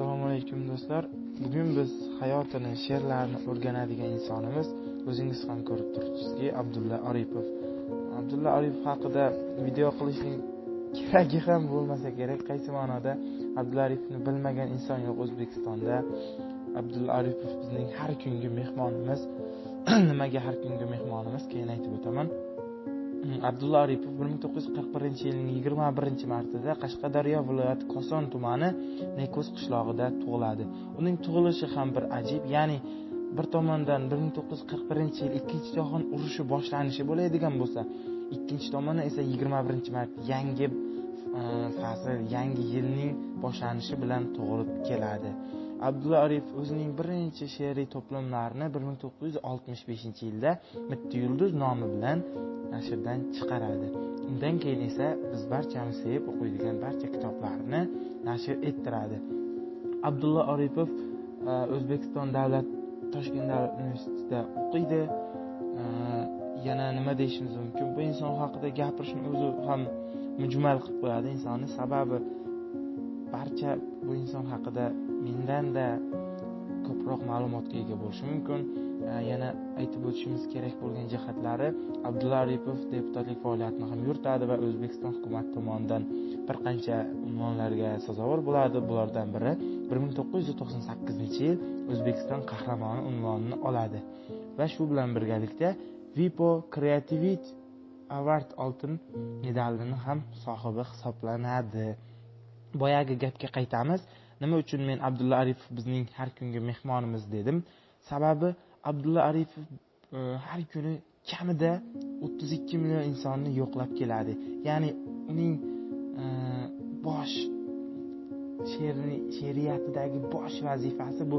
assalomu alaykum do'stlar. Bugun biz hayotini she'rlarini o'rganadigan insonimiz o'zingiz ham ko'rib turibsizki abdulla aripov abdulla aripov haqida video qilishning keragi ham bo'lmasa kerak. Qaysi ma'noda? Abdulla aripovni bilmagan inson yo'q o'zbekistonda. Abdulla aripov bizning har kungi mehmonimiz. Nimaga har kungi mehmonimiz? Keyin aytib o'taman. Abdulla aripov bir ming to'qqiz yuz qirq birinchi yilning yigirma birinchi martida qashqadaryo viloyati koson tumani neko'z qishlog'ida tug'iladi. Uning tug'ilishi ham bir ajib ya'ni bir tomondan bir ming to'qqiz yuz qirq birinchi yil ikkinchi jahon urushi boshlanishi bo'ladigan bo'lsa ikkinchi tomondan esa yigirma birinchi mart yangi e, fasl yangi yilning boshlanishi bilan tug'ilib keladi. Abdulla aripov o'zining birinchi she'riy to'plamlarini bir ming to'qqiz yuz oltmish beshinchi yilda mitti yulduz nomi bilan nashrdan chiqaradi. Undan keyin esa biz barchamiz sevib o'qiydigan barcha kitoblarini nashr ettiradi. Abdulla oripov e, o'zbekiston davlat toshkent davlat universitetida o'qiydi. E, yana nima deyishimiz mumkin? Bu inson haqida gapirishni o'zi ham mujmal qilib qo'yadi. Insonni sababi barcha bu inson haqida mendanda ko'proq ma'lumotga ega bo'lishi mumkin. Yana aytib o'tishimiz kerak bo'lgan jihatlari abdulla aripov deputatlik faoliyatini ham yuritadi va o'zbekiston hukumati tomonidan bir qancha unvonlarga sazovor bo'ladi. Bulardan biri bir ming to'qqiz yuz to'qson sakkizinchi yil o'zbekiston qahramoni unvonini oladi. Va shu bilan birgalikda vipo creativity award oltin medalini ham sohibi hisoblanadi. Boyagi gapga qaytamiz. Nima uchun men abdulla aripov bizning har kungi mehmonimiz dedim? Sababi abdulla aripov e, har kuni kamida o'ttiz ikki million insonni yo'qlab keladi. Ya'ni uning e, bosh she'riyatidagi bosh vazifasi bu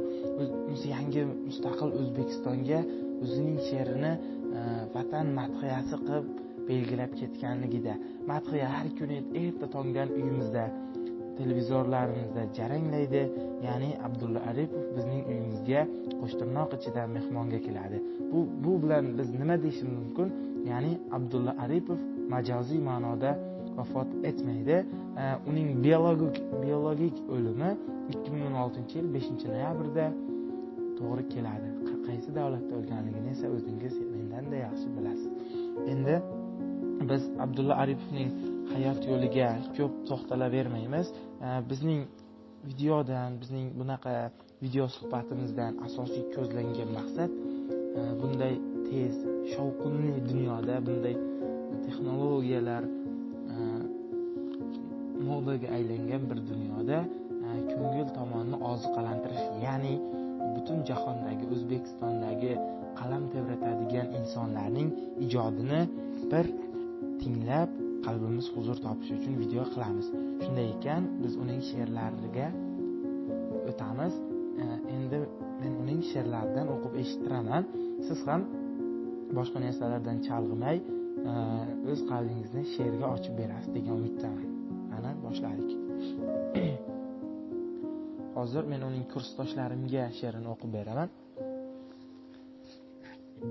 yangi mustaqil o'zbekistonga o'zining she'rini e, vatan madhiyasi qilib belgilab ketganligida. Madhiya har kuni erta tongdan uyimizda televizorlarimizda jaranglaydi. Ya'ni abdulla aripov bizning uyimizga qo'shtirnoq ichida mehmonga keladi. Bu bu bilan biz nima deyishimiz mumkin? Ya'ni abdulla aripov majoziy ma'noda vafot etmaydi. Uning biologik biologik o'limi ikki ming o'n oltinchi yil beshinchi noyabrda to'g'ri keladi. Qaysi davlatda o'lganligini esa o'zingiz mendanda yaxshi bilasiz. Endi biz abdulla aripovning hayot yo'liga ko'p to'xtalavermaymiz bizning videodan bizning bunaqa video suhbatimizdan asosiy ko'zlangan maqsad e, bunday tez shovqinli dunyoda bunday texnologiyalar e, modaga aylangan bir dunyoda e, ko'ngil tomonni oziqlantirish ya'ni butun jahondagi o'zbekistondagi qalam tebratadigan insonlarning ijodini bir tinglab qalbimiz huzur topishi uchun video qilamiz. Shunday ekan biz uning she'rlariga o'tamiz. Endi men uning she'rlaridan o'qib eshittiraman siz ham boshqa narsalardan chalg'imay o'z qalbingizni she'rga ochib berasiz degan umiddaman. Mana boshladik. Hozir men uning kursdoshlarimga she'rini o'qib beraman.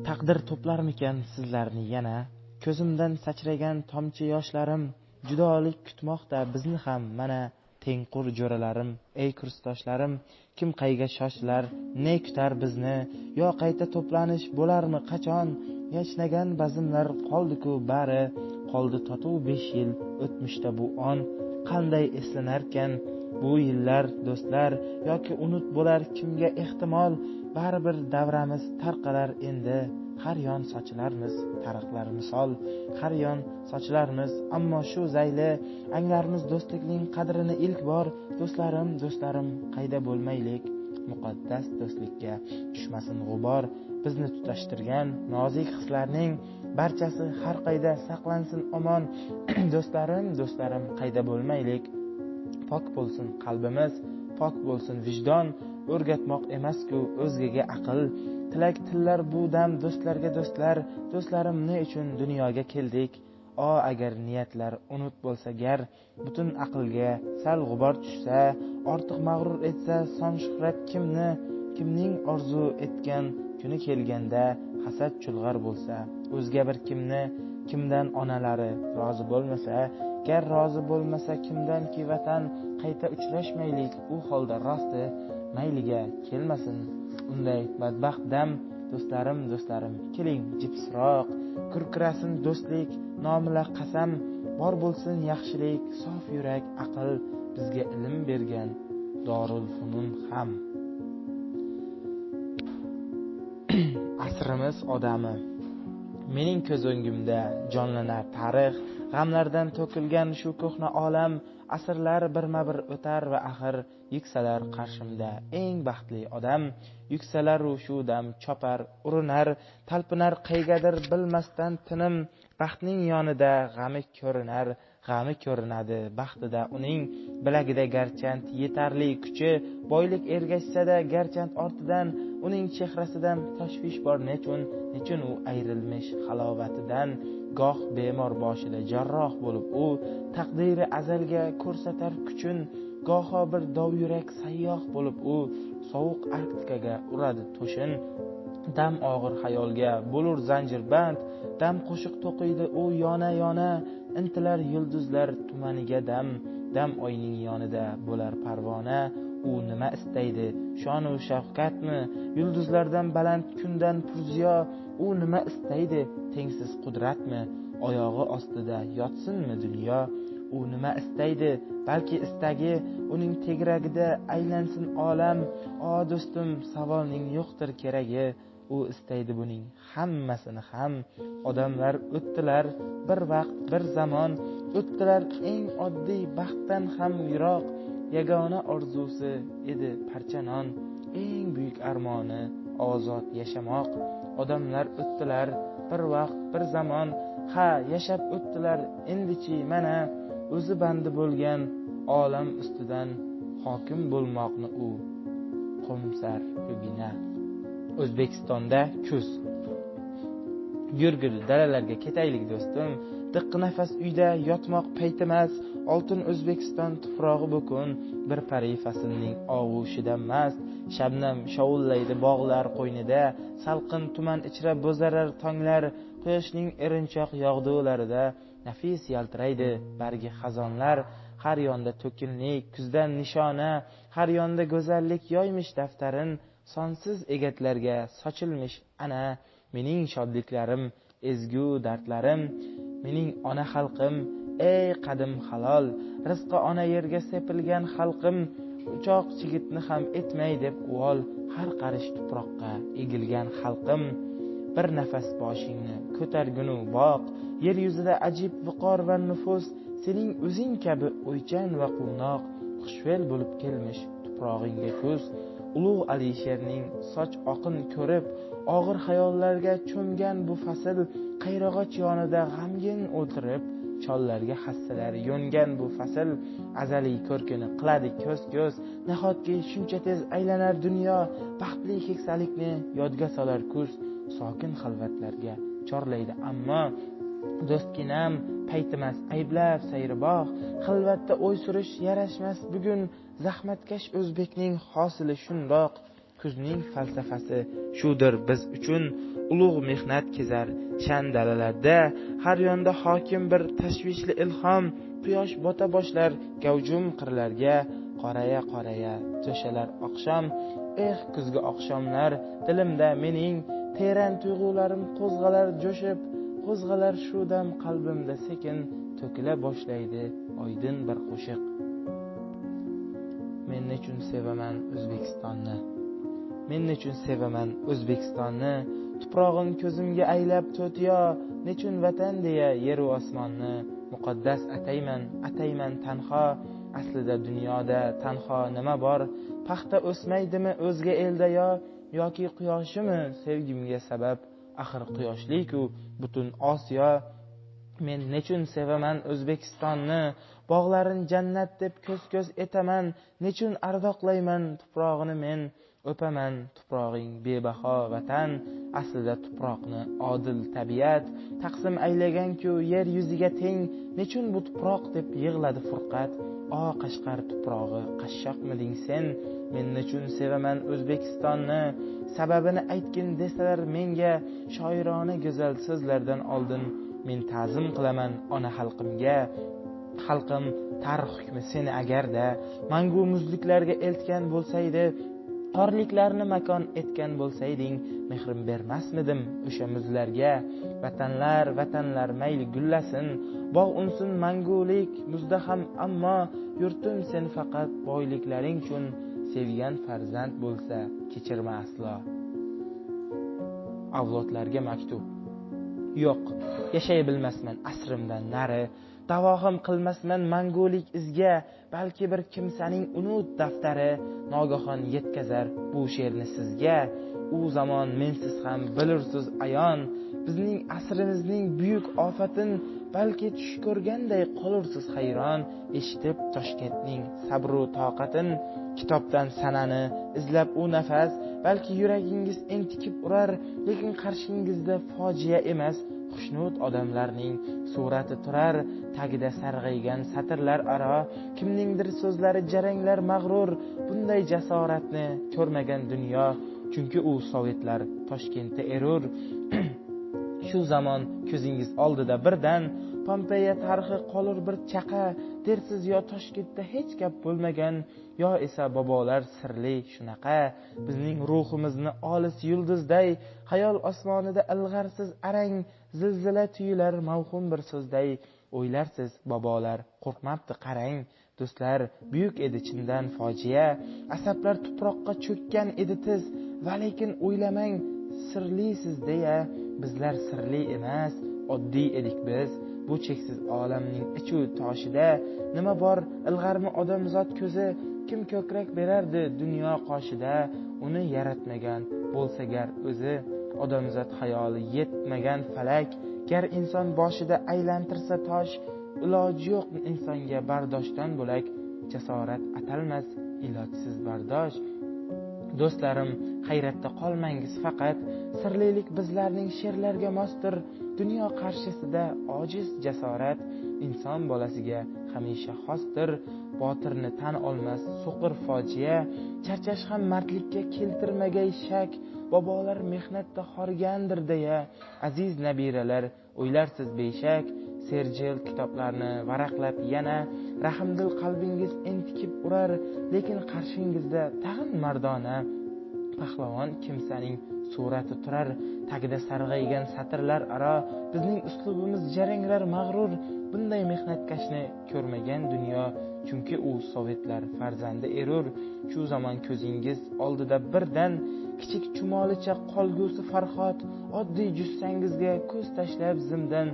Taqdir to'plarmikan sizlarni yana? Ko'zimdan sachragan tomchi yoshlarim judolik kutmoqda bizni ham mana tengqur jo'ralarim ey kursdoshlarim kim qayga shoshilar ne kutar bizni yo qayta to'planish bo'larmi qachon? Yashnagan bazmlar qoldiku bari qoldi totuv besh yil o'tmishda bu on. Qanday eslanarkan bu yillar do'stlar yoki unut bo'lar kimga ehtimol? Baribir davramiz tarqalar endi. Har yon sochilarmiz tariqlar misol. Har yon sochilarmiz ammo shu zayli anglarmiz do'stlikning qadrini ilk bor do'stlarim do'stlarim qayda bo'lmaylik? Muqaddas do'stlikka tushmasin g'ubor. Bizni tutashtirgan nozik hislarning barchasi har qayda saqlansin omon. Do'stlarim do'stlarim qayda bo'lmaylik? Pok bo'lsin qalbimiz pok bo'lsin vijdon. O'rgatmoq emasku o'zgaga aql. Tilak tillar bu dam do'stlarga do'stlar do'stlarim ne uchun dunyoga keldik. O agar niyatlar unut bo'lsa gar butun aqlga sal g'ubor tushsa ortiq mag'rur etsa son shuhrat kimni kimning orzu etgan kuni kelganda hasad chulg'ar bo'lsa o'zga bir kimni kimdan onalari rozi bo'lmasa gar rozi bo'lmasa kimdanki vatan qayta uchrashmaylik u holda rosti mayliga kelmasin unday badbaxt dam. Do'stlarim do'stlarim keling jipsroq kurkirasin do'stlik nomila qasam bor bo'lsin yaxshilik sof yurak aql bizga ilm bergan dorul funun ham. Asrimiz odami. Mening ko'z o'ngimda jonlanar tarix g'amlardan to'kilgan shu ko'hna olam asrlar birma bir o'tar va axir yuksalar qarshimda eng baxtli odam. Yuksalaru shu dam chopar urinar talpinar qaygadir bilmasdan tinim baxtning yonida g'ami ko'rinar. G'ami ko'rinadi. Baxtida uning bilagida garchant yetarli kuchi boylik ergashsada garchant ortidan uning chehrasidan tashvish bor nechun? Nechun u ayrilmish halovatidan? Goh bemor boshida jarroh bo'lib u taqdiri azalga ko'rsatar kuchun goho bir dovyurak sayyoh bo'lib u sovuq arktikaga uradi to'shin. Dam og'ir xayolga. Bo'lur zanjirband dam qo'shiq to'qiydi u yona yona. Intilar yulduzlar tumaniga dam dam oyning yonida bo'lar parvona. U nima istaydi? Shonu shafqatmi? Yulduzlardan baland kundan purziyo. U nima istaydi? Tengsiz qudratmi? Oyog'i ostida yotsinmi dunyo? U nima istaydi? Balki istagi uning tegragida aylansin olam. O do'stim savolning yo'qdir keragi. U istaydi buning. Hammasini ham odamlar o'tdilar. Bir vaqt bir zamon o'tdilar. Eng oddiy baxtdan ham yiroq yagona orzusi edi parcha non. Eng buyuk armoni ozod yashamoq. Odamlar o'tdilar. Bir vaqt bir zamon. Ha yashab o'tdilar. Endichi mana o'zi bandi bo'lgan olam ustidan hokim bo'lmoqni u qo'msar ko'gina. O'zbekistonda kuz. Yurgil dalalarga ketaylik do'stim. Diqqi nafas uyda yotmoq paytimas oltin o'zbekiston tuprog'i bu kun bir pari faslning og'ushidan mast. Shabnam shovullaydi bog'lar qo'ynida. Salqin tuman ichra bo'zarar tonglar. Quyoshning erinchoq yog'dularida nafis yaltiraydi bargi xazonlar. Har yonda to'kinlik kuzdan nishona. Har yonda go'zallik yoymish daftarin. Sonsiz egatlarga sochilmish ana mening shodliklarim ezgu dardlarim mening ona xalqim ey qadim halol rizqi ona yerga sepilgan xalqim uchoq chigitni ham etmay deb uvol har qarish tuproqqa egilgan xalqim. Bir nafas boshingni ko'targunu boq yer yuzida ajib viqor va nufus sening o'zing kabi o'ychan va quvnoq xushfe'l bo'lib kelmish tuprog'ingga ko'z ulug' alisherning soch oqin ko'rib og'ir xayollarga cho'mgan bu fasl qayrag'och yonida g'amgin o'tirib chollarga hassalar yo'ngan bu fasl azaliy ko'rkini qiladi ko'z ko'z nahotki shuncha tez aylanar dunyo baxtli keksalikni yodga solar kuz sokin xilvatlarga chorlaydi. Ammo do'stginam paytimas ayblab sayribog' xilvatda o'y surish yarashmas bugun zahmatkash o'zbekning hosili shundoq kuzning falsafasi shudir biz uchun ulug' mehnat kezar shan dalalarda har yonda hokim bir tashvishli ilhom quyosh bota boshlar gavjum qirlarga qoraya qoraya to'shalar oqshom eh kuzgi oqshomlar dilimda mening teran tuyg'ularim qo'zg'alar jo'shib qo'zg'alar shu dam qalbimda sekin to'kila boshlaydi oydin bir qo'shiq. Men nechun sevaman o'zbekistonni? Men nechun sevaman o'zbekistonni? Tuprog'im ko'zimga aylab to'tiyo nechun vatan deya yeru osmonni? Muqaddas atayman atayman tanho. Aslida dunyoda tanho nima bor? Paxta o'smaydimi o'zga elda yo yoki quyoshimi sevgimga sabab? Axir quyoshliku butun osiyo men nechun sevaman o'zbekistonni bog'larin jannat deb ko'z ko'z etaman nechun ardoqlayman tuprog'ini men o'paman tuprog'ing bebaho vatan aslida tuproqni odil tabiat taqsim aylaganku yer yuziga teng nechun bu tuproq deb yig'ladi furqat? O qashqar tuprog'i qashshoqmiding sen men nechun sevaman o'zbekistonni. Sababini aytgin desalar menga shoirona go'zal so'zlardan oldin men ta'zim qilaman ona xalqimga. Xalqim tarix hukmi seni agarda mangu muzliklarga eltgan bo'lsaydi torliklarni makon etgan bo'lsayding mehrim bermasmidim o'sha muzlarga vatanlar vatanlar mayli gullasin bog' unsin mangulik muzda ham ammo yurtim sen faqat boyliklaring uchun sevgan farzand bo'lsa kechirma aslo. Avlodlarga maktub. Yo'q yashay bilmasman asrimdan nari. Davohim qilmasman mangulik izga balki bir kimsaning unut daftari nogahon yetkazar bu she'rni sizga. U zamon mensiz ham bilursiz ayon bizning asrimizning buyuk ofatin balki tush ko'rganday qolursiz hayron eshitib toshkentning sabru toqatin kitobdan sanani izlab u nafas balki yuragingiz entikib urar lekin qarshingizda fojia emas xushnud odamlarning surati turar tagida sarg'aygan satrlar aro kimningdir so'zlari jaranglar mag'rur bunday jasoratni ko'rmagan dunyo chunki u sovetlar toshkentda erur. Shu zamon ko'zingiz oldida birdan pompeya tarixi qolur bir chaqa dersiz yo toshkentda hech gap bo'lmagan yo esa bobolar sirli shunaqa bizning ruhimizni olis yulduzday xayol osmonida ilg'arsiz arang zilzila tuyular mavhum bir so'zday. O'ylarsiz bobolar qo'rqmabdi qarang. Do'stlar buyuk edi chindan fojia. Asablar tuproqqa cho'kkan edi tiz. Va lekin o'ylamang sirlisiz deya. Bizlar sirli emas oddiy edik biz. Bu cheksiz olamning ichu toshida. Nima bor ilg'armi odamzod ko'zi? Kim ko'krak berardi dunyo qoshida? Uni yaratmagan bo'lsa gar o'zi. Odamzod xayoli yetmagan falak. Gar inson boshida aylantirsa tosh iloji yo'q insonga bardoshdan bo'lak. Jasorat atalmas ilojsiz bardosh. Do'stlarim hayratda qolmangiz faqat. Sirlilik bizlarning she'rlarga mosdir. Dunyo qarshisida ojiz jasorat. Inson bolasiga hamisha xosdir. Botirni tan olmas so'qir fojia charchash ham mardlikka keltirmagay shak bobolar mehnatda horgandir deya aziz nabiralar o'ylarsiz beshak serjil kitoblarni varaqlab yana rahmdil qalbingiz entikib urar lekin qarshingizda tag'in mardona pahlavon kimsaning surati turar tagida sarg'aygan satrlar aro bizning uslubimiz jaranglar mag'rur bunday mehnatkashni ko'rmagan dunyo chunki u sovetlar farzandi erur. Shu zamon ko'zingiz oldida birdan kichik chumolicha qolgusi farhod oddiy jussangizga ko'z tashlab zimdan.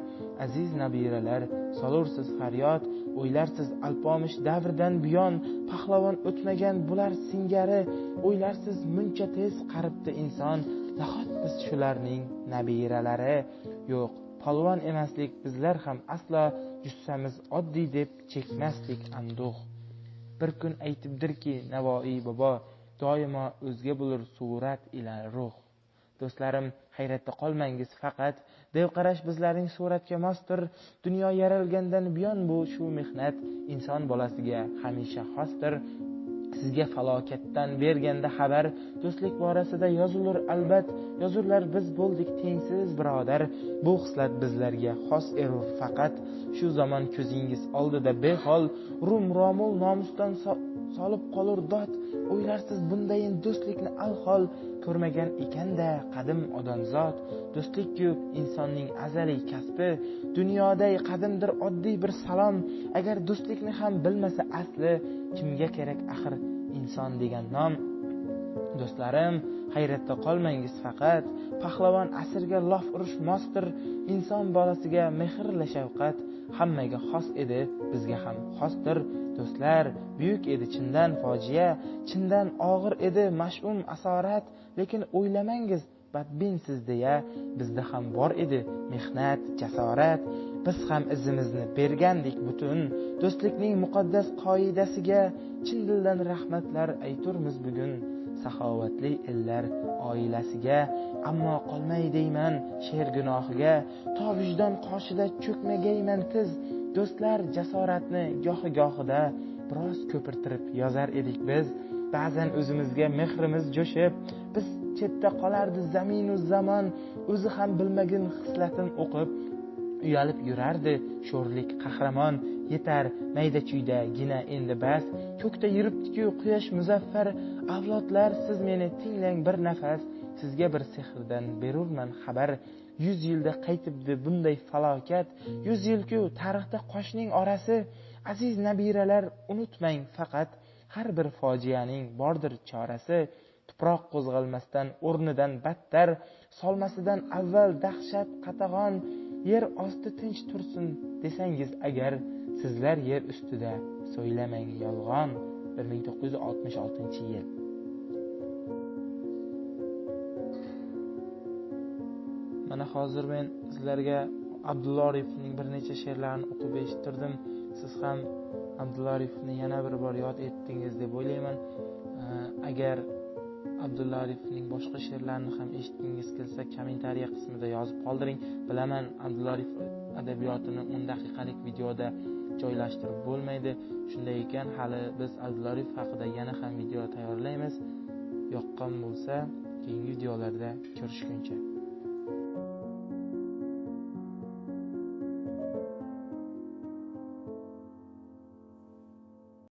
Aziz nabiralar solursiz faryod o'ylarsiz alpomish davrdan buyon pahlavon o'tmagan bular singari o'ylarsiz muncha tez qaribdi inson. Nahot biz shularning nabiralari? Yo'q polvon emaslik bizlar ham aslo jussamiz oddiy deb chekmasdik anduh. Bir kun aytibdirki navoiy bobo doimo o'zga bo'lur surat ila ruh. Do'stlarim hayratda qolmangiz faqat devqarash bizlarning suratga mosdir. Dunyo yaralgandan buyon bu shu mehnat inson bolasiga hamisha xosdir. Sizga falokatdan berganda xabar. Do'stlik borasida yozulur albat yozurlar biz bo'ldik tengsiz birodar. Bu xislat bizlarga xos erur faqat. Shu zamon ko'zingiz oldida behol rum romul nomusdan solib qolur dod. O'ylarsiz bundayin do'stlikni alhol ko'rmagan ekanda qadim odamzod. Do'stlikku insonning azaliy kasbi. Dunyoday qadimdir oddiy bir salom. Agar do'stlikni ham bilmasa asli kimga kerak axir inson degan nom? Do'stlarim hayratda qolmangiz faqat. Pahlavon asrga lof urish mosdir. Inson bolasiga mehrli shafqat hammaga xos edi bizga ham xosdir. Do'stlar buyuk edi chindan fojia chindan og'ir edi mash'um asorat. Lekin o'ylamangiz badbinsiz deya bizda ham bor edi mehnat jasorat. Biz ham izimizni bergandik butun. Do'stlikning muqaddas qoidasiga chin dildan rahmatlar ayturmiz bugun. Saxovatli ellar oilasiga ammo qolmay deyman she'r gunohiga to vijdon qoshida cho'kmagayman tiz do'stlar jasoratni gohi gohida biroz ko'pirtirib yozar edik biz. Ba'zan o'zimizga mehrimiz jo'shib biz chetda qolardi zaminu zamon o'zi ham bilmagin hislatin o'qib uyalib yurardi sho'rlik qahramon. Yetar mayda chuydagina endi bas. Ko'kda yuribdiku quyosh muzaffar. Avlodlar siz meni tinglang bir nafas. Sizga bir sehrdan berurman xabar. Yuz yilda qaytibdi bunday falokat. Yuz yilku tarixda qoshning orasi. Aziz nabiralar unutmang faqat har bir fojianing bordir chorasi. Tuproq qo'zg'almasdan o'rnidan battar solmasidan avval dahshat qatag'on yer osti tinch tursin desangiz agar sizlar yer ustida so'ylamang yolg'on bir ming to'qqiz yuz oltmish oltinchi yil. Mana hozir men sizlarga abdulla orifning bir necha she'rlarini o'qib eshittirdim. Siz ham abdulla orifni yana bir bor yod etdingiz deb o'ylayman. Agar abdulla orifning boshqa she'rlarini ham eshitgingiz kelsa kommentariya qismida yozib qoldiring. Bilaman abdulla orif adabiyotini o'n daqiqalik videoda joylashtirib bo'lmaydi. Shunday ekan hali biz abdulla haqida yana ham video tayyorlaymiz. Yoqqan bo'lsa keyingi videolarda ko'rishguncha.